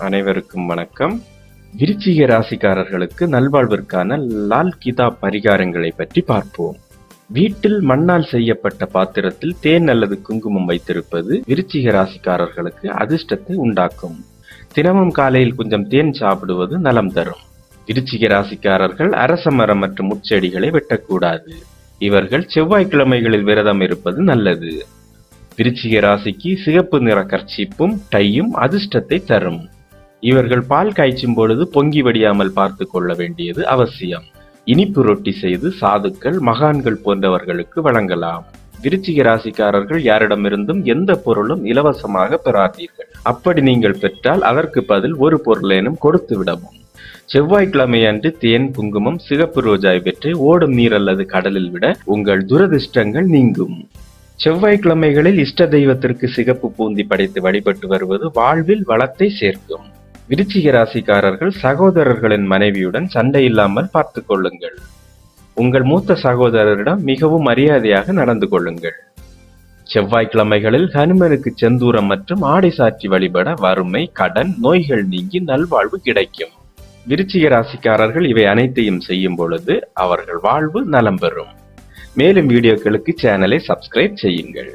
அனைவருக்கும் வணக்கம். விருச்சிக ராசிக்காரர்களுக்கு நல்வாழ்விற்கான லால் கிதாப் பரிகாரங்களை பற்றி பார்ப்போம். வீட்டில் மண்ணால் செய்யப்பட்ட பாத்திரத்தில் தேன் அல்லது குங்குமம் வைத்திருப்பது விருச்சிக ராசிக்காரர்களுக்கு அதிர்ஷ்டத்தை உண்டாக்கும். தினமும் காலையில் கொஞ்சம் தேன் சாப்பிடுவது நலம் தரும். விருச்சிக ராசிக்காரர்கள் அரச மரம் மற்றும் முட்செடிகளை வெட்டக்கூடாது. இவர்கள் செவ்வாய்க்கிழமைகளில் விரதம் இருப்பது நல்லது. விருச்சிக ராசிக்கு சிகப்பு நிற கர்ச்சிப்பும் டையும் அதிர்ஷ்டத்தை தரும். இவர்கள் பால் காய்ச்சும் பொழுது பொங்கி வடியாமல் பார்த்து கொள்ள வேண்டியது அவசியம். இனிப்பு ரொட்டி செய்து சாதுக்கள் மகான்கள் போன்றவர்களுக்கு வழங்கலாம். விருச்சிக ராசிக்காரர்கள் யாரிடமிருந்தும் எந்த பொருளும் இலவசமாக பெறாதீர்கள். அப்படி நீங்கள் பெற்றால் அதற்கு பதில் ஒரு பொருளேனும் கொடுத்து விடவும். செவ்வாய்க்கிழமை அன்று தேன் குங்குமம் சிகப்பு ரோஜாய் பெற்று ஓடும் நீர் அல்லது கடலில் விட உங்கள் துரதிர்ஷ்டங்கள் நீங்கும். செவ்வாய்க்கிழமைகளில் இஷ்ட தெய்வத்திற்கு சிகப்பு பூந்தி படைத்து வழிபட்டு வருவது வாழ்வில் வளத்தை சேர்க்கும். விருச்சிக ராசிக்காரர்கள் சகோதரர்களின் மனைவியுடன் சண்டை இல்லாமல் பார்த்து கொள்ளுங்கள். உங்கள் மூத்த சகோதரரிடம் மிகவும் மரியாதையாக நடந்து கொள்ளுங்கள். செவ்வாய்க்கிழமைகளில் ஹனுமனுக்கு செந்தூரம் மற்றும் ஆடை சாட்சி வழிபட வறுமை கடன் நோய்கள் நீங்கி நல்வாழ்வு கிடைக்கும். விருச்சிக ராசிக்காரர்கள் இவை அனைத்தையும் செய்யும் பொழுது அவர்கள் வாழ்வு நலம் பெறும். மேலும் வீடியோக்களுக்கு சேனலை சப்ஸ்கிரைப் செய்யுங்கள்.